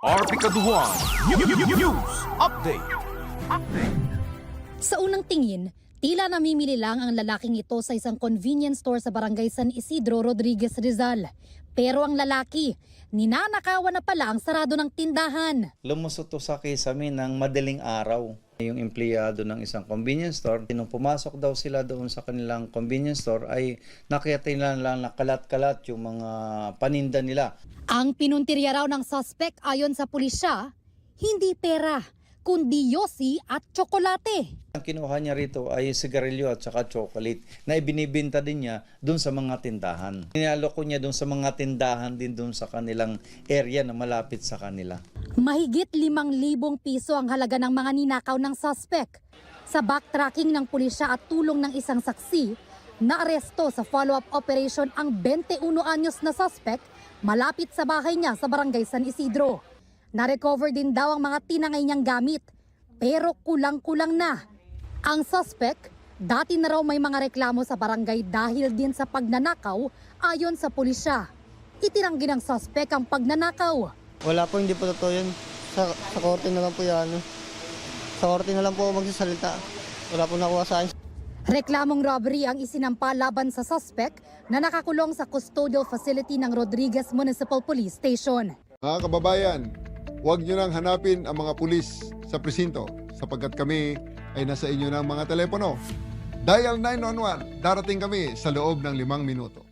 RP Kaduan News Update Sa unang tingin, tila namimili lang ang lalaking ito sa isang convenience store sa barangay San Isidro, Rodriguez, Rizal. Pero ang lalaki, ninanakawan na pala ang sarado ng tindahan. Lumusot to sa kisame ng madaling araw. Yung empleyado ng isang convenience store, nung pumasok daw sila doon sa kanilang convenience store ay nakita nila lang na kalat-kalat yung mga paninda nila. Ang pinuntirya raw ng suspect ayon sa pulisya, hindi pera, kundi yosi at tsokolate. Ang kinuha niya rito ay sigarilyo at saka chocolate na ibinibinta din niya doon sa mga tindahan. Ninaloko niya doon sa mga tindahan din doon sa kanilang area na malapit sa kanila. Mahigit limang libong piso ang halaga ng mga ninakaw ng suspect. Sa backtracking ng pulisya at tulong ng isang saksi, naaresto sa follow-up operation ang 21 anyos na suspect malapit sa bahay niya sa barangay San Isidro. Narecover din daw ang mga tinangay niyang gamit, pero kulang-kulang na. Ang suspect, dati na raw may mga reklamo sa barangay dahil din sa pagnanakaw ayon sa pulisya. Itinanggi ng suspect ang pagnanakaw. Wala po, hindi po totoo yun. Sa, sa korte na lang po yan. Sa korte na lang po magsasalita. Wala po nakuha sa akin. Reklamong robbery ang isinampa laban sa suspect na nakakulong sa custodial facility ng Rodriguez Municipal Police Station. Mga kababayan, huwag nyo nang hanapin ang mga pulis sa presinto sapagkat kami ay nasa inyo ng mga telepono. Dial 911, darating kami sa loob ng limang minuto.